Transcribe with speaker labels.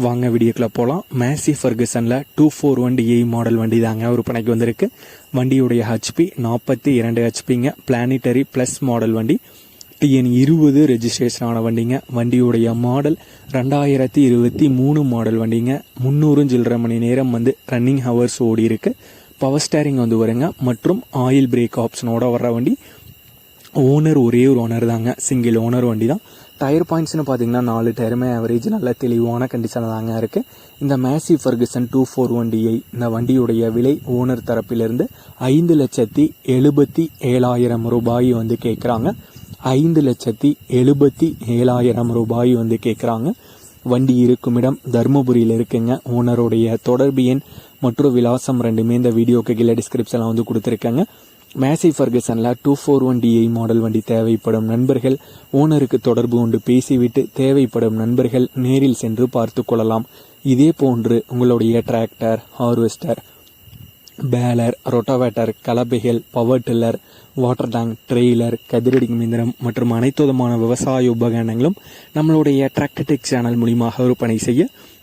Speaker 1: வாங்க வீடியோக்குள்ள போகலாம் Massey ஃபர்கசனில் two four one A model வண்டி தாங்க விற்பனைக்கு வந்திருக்கு. வண்டியுடைய ஹெச்பி நாற்பத்தி இரண்டு ஹெச்பிங்க பிளானிட்டரி ப்ளஸ் மாடல் வண்டி. டிஎன் இருபது ரெஜிஸ்ட்ரேஷன் ஆன வண்டிங்க. வண்டியுடைய மாடல் ரெண்டாயிரத்தி இருபத்தி மூணு மாடல் வண்டிங்க. முந்நூறு சில்லரை மணி நேரம் வந்து ரன்னிங் ஹவர்ஸ் ஓடி இருக்கு. பவர் ஸ்டேரிங் வந்து வருங்க. மற்றும் ஆயில் பிரேக் ஆப்ஷனோட வர்ற வண்டி. ஓனர் ஒரே ஒரு ஓனர் தாங்க. சிங்கிள் ஓனர் வண்டி தான். டயர் பாயிண்ட்ஸ்னு பார்த்தீங்கன்னா நாலு டயருமே ஆவரேஜ் நல்ல தெளிவான கண்டிஷனில் தாங்க இருக்குது இந்த Massey Ferguson two four one DI இந்த வண்டியுடைய விலை ஓனர் தரப்பிலிருந்து ஐந்து லட்சத்தி எழுபத்தி ஏழாயிரம் ரூபாய் வந்து கேட்குறாங்க ஐந்து லட்சத்தி எழுபத்தி ஏழாயிரம் ரூபாய் வந்து கேட்குறாங்க வண்டி இருக்கும் இடம் தருமபுரியில் இருக்குங்க. ஓனருடைய தொடர்பு எண் மற்றும் விலாசம் ரெண்டுமே இந்த வீடியோக்கு கீழே டிஸ்கிரிப்ஷனில் வந்து கொடுத்துருக்கேங்க. Massey ஃபர்கசனில் two four one DI model வண்டி தேவைப்படும் நண்பர்கள் ஓனருக்கு தொடர்பு கொண்டு பேசிவிட்டு தேவைப்படும் நண்பர்கள் நேரில் சென்று பார்த்து கொள்ளலாம். இதே போன்று உங்களுடைய tractor harvester baler rotavator கலப்பைகள் power tiller water tank trailer கதிரடிக்கும் இயந்திரம் மற்றும் அனைத்து விதமான விவசாய உபகரணங்களும் நம்மளுடைய டிராக்டர்டெக் சேனல் மூலியமாக விற்பனை செய்ய